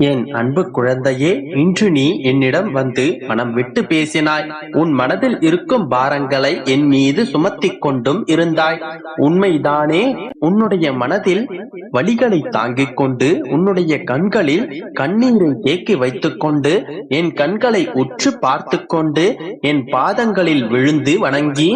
என் அன்பு குழந்தையே இன்று நீ என்னிடம் வந்து மனம் விட்டு பேசினாய். உன் மனதில் இருக்கும் பாரங்களை என் மீது சுமத்திக் கொண்டும் இருந்தாய். உண்மைதானே உன்னுடைய மனதில் வழிகளை தாங்கிக் கொண்டு உன்னுடைய கண்களில் கண்ணீரை தேக்கி வைத்துக் கொண்டு என் கண்களை உற்று பார்த்து கொண்டு என் பாதங்களில் விழுந்து வணங்கி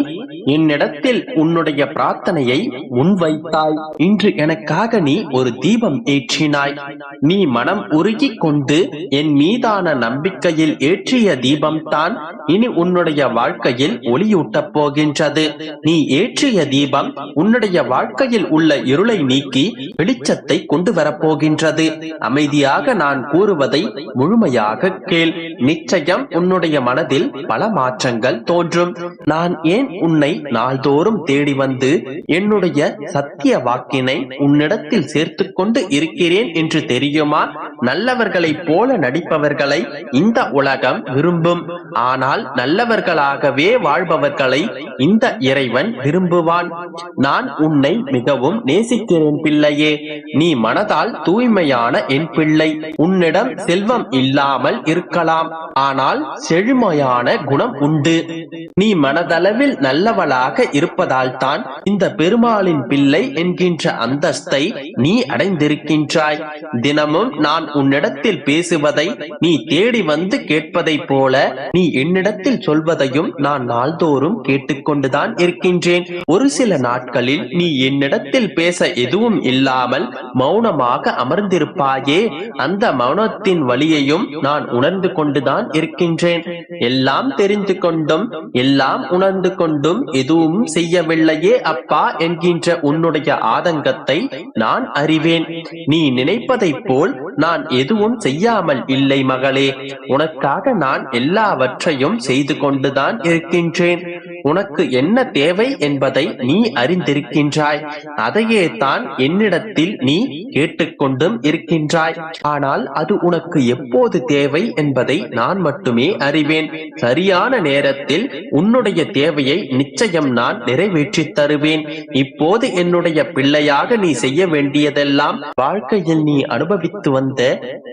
என்னிடத்தில் உன்னுடைய பிரார்த்தனையை முன்வைத்தாய். இன்று எனக்காக நீ ஒரு தீபம் ஏற்றினாய். நீ மனம் உருகிக் கொண்டு என் மீதான நம்பிக்கையில் ஏற்றிய தீபம்தான் இனி உன்னுடைய வாழ்க்கையில் ஒளியூட்டப் போகின்றது. நீ ஏற்றிய தீபம் உன்னுடைய வாழ்க்கையில் உள்ள இருளை நீக்கி வெளிச்சத்தை கொண்டு வரப்போகின்றது அமைதியாக நான் கூறுவதை முழுமையாக கேள். நிச்சயம் உன்னுடைய மனதில் பல மாற்றங்கள் தோன்றும். நான் ஏன் உன்னை நாள்தோறும் தேடி வந்து என்னுடைய சத்திய வாக்கினை உன்னிடத்தில் சேர்த்து கொண்டு இருக்கிறேன் என்று தெரியுமா? நல்லவர்களைப் போல நடிப்பவர்களை இந்த உலகம் விரும்பும். ஆனால் நல்லவர்களாகவே வாழ்பவர்களை இந்த இறைவன் விரும்புவான். நான் உன்னை மிகவும் நேசிக்கிறேன் பிள்ளையே. நீ மனதால் தூய்மையான என் பிள்ளை. உன்னிடம் செல்வம் இல்லாமல் இருக்கலாம். ஆனால் செழுமையான குணம் உண்டு. நீ மனதளவில் நல்லவன் நல்லவளாக இருப்பதால் தான் இந்த பெருமாளின் பிள்ளை என்கின்ற அந்தஸ்தை நீ அடைந்திருக்கின்றாய். தினமும் நான் உன்னிடத்தில் பேசுவதை நீ தேடி வந்து கேட்பதை போல நீ என்னிடத்தில் சொல்வதையும் நான் நாள்தோறும் கேட்டுக்கொண்டுதான் இருக்கின்றேன். ஒரு சில நாட்களில் நீ என்னிடத்தில் பேச எதுவும் இல்லாமல் மௌனமாக அமர்ந்திருப்பாயே. அந்த மௌனத்தின் வழியையும் நான் உணர்ந்து கொண்டுதான் இருக்கின்றேன். எல்லாம் தெரிந்து கொண்டும் எல்லாம் உணர்ந்து கொண்டும் எதுவும் செய்யவில்லையே அப்பா என்கின்ற உன்னுடைய ஆதங்கத்தை நான் அறிவேன். நீ நினைப்பதைப் போல் நான் எதுவும் செய்யாமல் இல்லை மகளே. உனக்காக நான் எல்லாவற்றையும் செய்து கொண்டுதான் இருக்கின்றேன். உனக்கு என்ன தேவை என்பதை நீ அறிந்திருக்கின்றாய். அதையே தான் என்னிடத்தில் நீ கேட்டுக்கொண்டும் இருக்கின்றாய். ஆனால் அது உனக்கு எப்போது தேவை என்பதை நான் மட்டுமே அறிவேன். சரியான நேரத்தில் உன்னுடைய தேவையை நிச்சயம் நான் நிறைவேற்றி தருவேன். இப்போது என்னுடைய பிள்ளையாக நீ செய்ய வேண்டியதெல்லாம் வாழ்க்கையில் நீ அனுபவித்து வந்த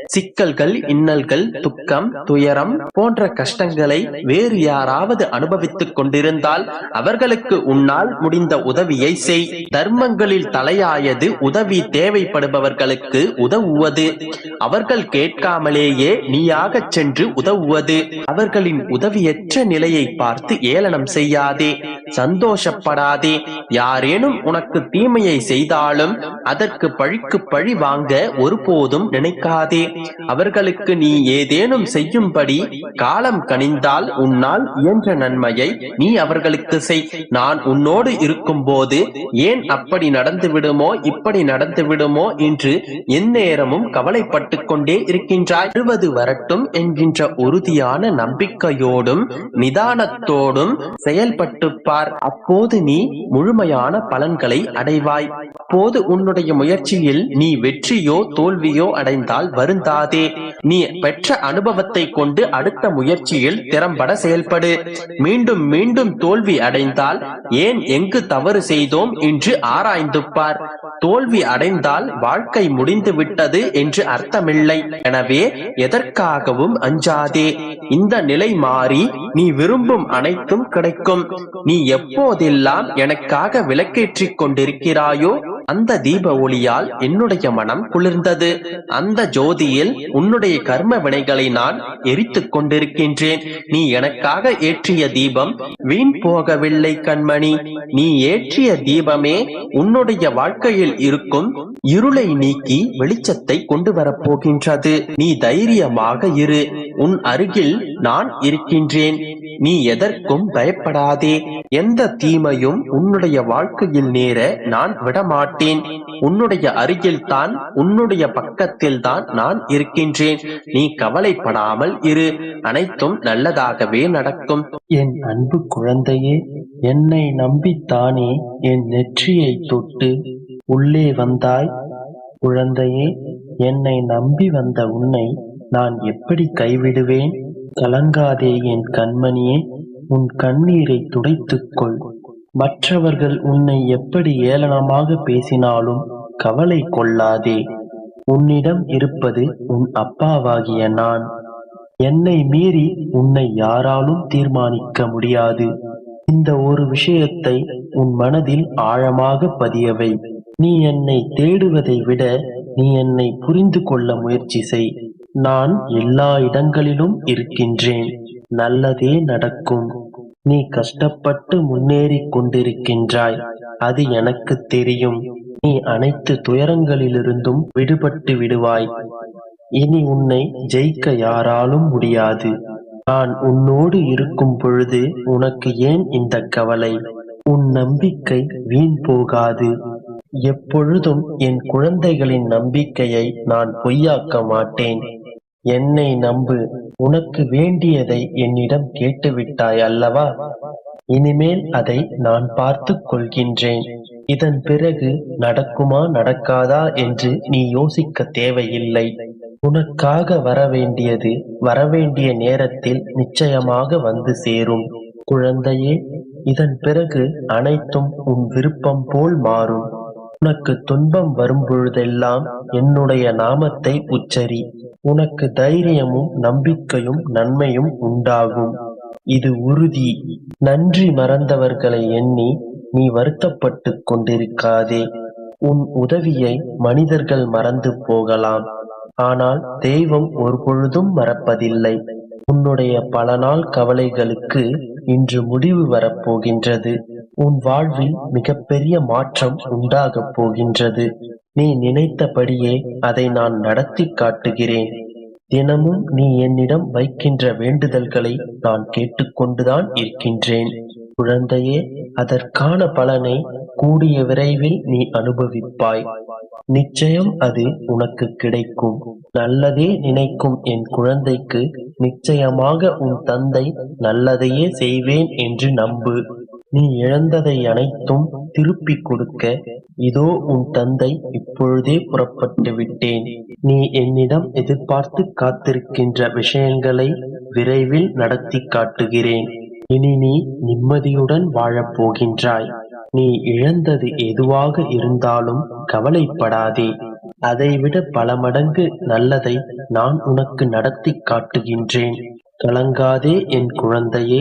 சிக்கல்கள் இன்னல்கள் துக்கம் துயரம் போன்ற கஷ்டங்களை வேறு யாராவது அனுபவித்துக் கொண்டிருந்த இருந்தால் அவர்களுக்கு உன்னால் முடிந்த உதவியை செய். தர்மங்களில் தலையாயது உதவி தேவைப்படுபவர்களுக்கு உதவுவது. அவர்கள் கேட்காமலேயே நீயாக சென்று உதவுவது. அவர்களின் உதவியற்ற நிலையை பார்த்து ஏளனம் செய்யாதே. சந்தோஷப்படாதே. யாரேனும் உனக்கு தீமையை செய்தாலும் அதற்கு பழிக்கு பழி வாங்க ஒருபோதும் நினைக்காதே. அவர்களுக்கு நீ ஏதேனும் செய்யும்படி காலம் கனிந்தால் உன்னால் இயன்ற நன்மையை நீ அவர்களுக்கு செய். நான் உன்னோடு இருக்கும்போது ஏன் அப்படி நடந்து விடுமோ இப்படி நடந்து விடுமோ என்று எந்நேரமும் கவலைப்பட்டு கொண்டே இருக்கின்றாய். வருவது வரட்டும் என்கின்ற உறுதியான நம்பிக்கையோடும் நிதானத்தோடும் செயல்பட்டு பார். அப்போது நீ முழு முழுமையான பலன்களை அடைவாய். போது உன்னுடைய முயற்சியில் நீ வெற்றியோ தோல்வியோ அடைந்தால் வருந்தாதே. நீ பெற்ற அனுபவத்தை கொண்டு அடுத்த முயற்சியில் திறம்பட செயல்படு. மீண்டும் மீண்டும் தோல்வி அடைந்தால் ஏன் எங்கு தவறு செய்தோம் என்று ஆராய்ந்து பார் தோல்வி அடைந்தால் வாழ்க்கை முடிந்து விட்டது என்று அர்த்தமில்லை. எனவே எதற்காகவும் அஞ்சாதே. இந்த நிலை மாறி நீ விரும்பும் அனைத்தும் கிடைக்கும். நீ எப்போதெல்லாம் எனக்காக விளக்கேற்றிக் கொண்டிருக்கிறாயோ அந்த தீப ஒளியால் என்னுடைய மனம் குளிர்ந்தது. அந்த ஜோதியில் உன்னுடைய கர்ம வினைகளை நான் எரித்துக் கொண்டிருக்கின்றேன். நீ எனக்காக ஏற்றிய தீபம் வீண் போகவில்லை கண்மணி. நீ ஏற்றிய தீபமே உன்னுடைய வாழ்க்கையில் இருக்கும் இருளை நீக்கி வெளிச்சத்தை கொண்டு வரப்போகின்றது நீ தைரியமாக இரு. உன் அருகில் நான் இருக்கின்றேன். நீ எதற்கும் பயப்படாதே. எந்த தீமையும் உன்னுடைய வாழ்க்கையில் நேர நான் விடமாட்டேன். உன்னுடைய அருகில் தான் உன்னுடைய பக்கத்தில் தான் நான் இருக்கின்றேன். நீ கவலைப்படாமல் இரு. அனைத்தும் நல்லதாகவே நடக்கும். என் அன்பு குழந்தையே என்னை நம்பித்தானே என் நெற்றியை தொட்டு உள்ளே வந்தாய்? குழந்தையே என்னை நம்பி வந்த உன்னை நான் எப்படி கைவிடுவேன்? கலங்காதே என் கண்மணியே உன் கண்ணீரை துடைத்துக்கொள். மற்றவர்கள் உன்னை எப்படி ஏளனமாக பேசினாலும் கவலை கொள்ளாதே. உன்னிடம் இருப்பது உன் அப்பாவாகிய நான். என்னை மீறி உன்னை யாராலும் தீர்மானிக்க முடியாது. இந்த ஒரு விஷயத்தை உன் மனதில் ஆழமாக பதியவை. நீ என்னை தேடுவதை விட நீ என்னை புரிந்து கொள்ள முயற்சி செய். நான் எல்லா இடங்களிலும் இருக்கின்றேன். நல்லதே நடக்கும். நீ கஷ்டப்பட்டு முன்னேறிக் கொண்டிருக்கின்றாய். அது எனக்கு தெரியும். நீ அனைத்து துயரங்களிலிருந்தும் விடுபட்டு விடுவாய். இனி உன்னை ஜெயிக்க யாராலும் முடியாது. நான் உன்னோடு இருக்கும் பொழுது உனக்கு ஏன் இந்த கவலை? உன் நம்பிக்கை வீண் போகாது. எப்பொழுதும் என் குழந்தைகளின் நம்பிக்கையை நான் பொய்யாக்க மாட்டேன். என்னை நம்பு. உனக்கு வேண்டியதை என்னிடம் கேட்டுவிட்டாய் அல்லவா? இனிமேல் அதை நான் பார்த்து கொள்கின்றேன். இதன் பிறகு நடக்குமா நடக்காதா என்று நீ யோசிக்க தேவையில்லை. உனக்காக வரவேண்டியது வரவேண்டிய நேரத்தில் நிச்சயமாக வந்து சேரும். குழந்தையே இதன் பிறகு அனைத்தும் உன் விருப்பம் போல் மாறும். உனக்கு துன்பம் வரும் பொழுதெல்லாம் என்னுடைய நாமத்தை உச்சரி. உனக்கு தைரியமும் நம்பிக்கையும் நன்மையும் உண்டாகும். இது உறுதி. நன்றி மறந்தவர்களை எண்ணி நீ வருத்தப்பட்டுக் கொண்டிருக்காதே. உன் உதவியை மனிதர்கள் மறந்து போகலாம். ஆனால் தெய்வம் ஒருபொழுதும் மறப்பதில்லை. உன்னுடைய பல நாள் கவலைகளுக்கு இன்று முடிவு வரப்போகின்றது. உன் வாழ்வில் மிகப்பெரிய மாற்றம் உண்டாகப் போகின்றது. நீ நினைத்தபடியே அதை நான் நடத்தி காட்டுகிறேன். தினமும் நீ என்னிடம் வைக்கின்ற வேண்டுதல்களை நான் கேட்டுக்கொண்டுதான் இருக்கின்றேன். குழந்தையே அதற்கான பலனை கூடிய விரைவில் நீ அனுபவிப்பாய். நிச்சயம் அது உனக்கு கிடைக்கும். நல்லதே நினைக்கும் என் குழந்தைக்கு நிச்சயமாக உன் தந்தை நல்லதையே செய்வேன் என்று நம்பு. நீ இழந்ததை அனைத்தும் திருப்பிக் கொடுக்க இதோ உன் தந்தை இப்பொழுதே புறப்பட்டு விட்டேன். நீ என்னிடம் எதிர்பார்த்து காத்திருக்கின்ற விஷயங்களை விரைவில் நடத்தி காட்டுகிறேன். இனி நீ நிம்மதியுடன் வாழப் போகின்றாய். நீ இழந்தது எதுவாக இருந்தாலும் கவலைப்படாதே. அதைவிட பல மடங்கு நல்லதை நான் உனக்கு நடத்தி காட்டுகின்றேன். கலங்காதே என் குழந்தையே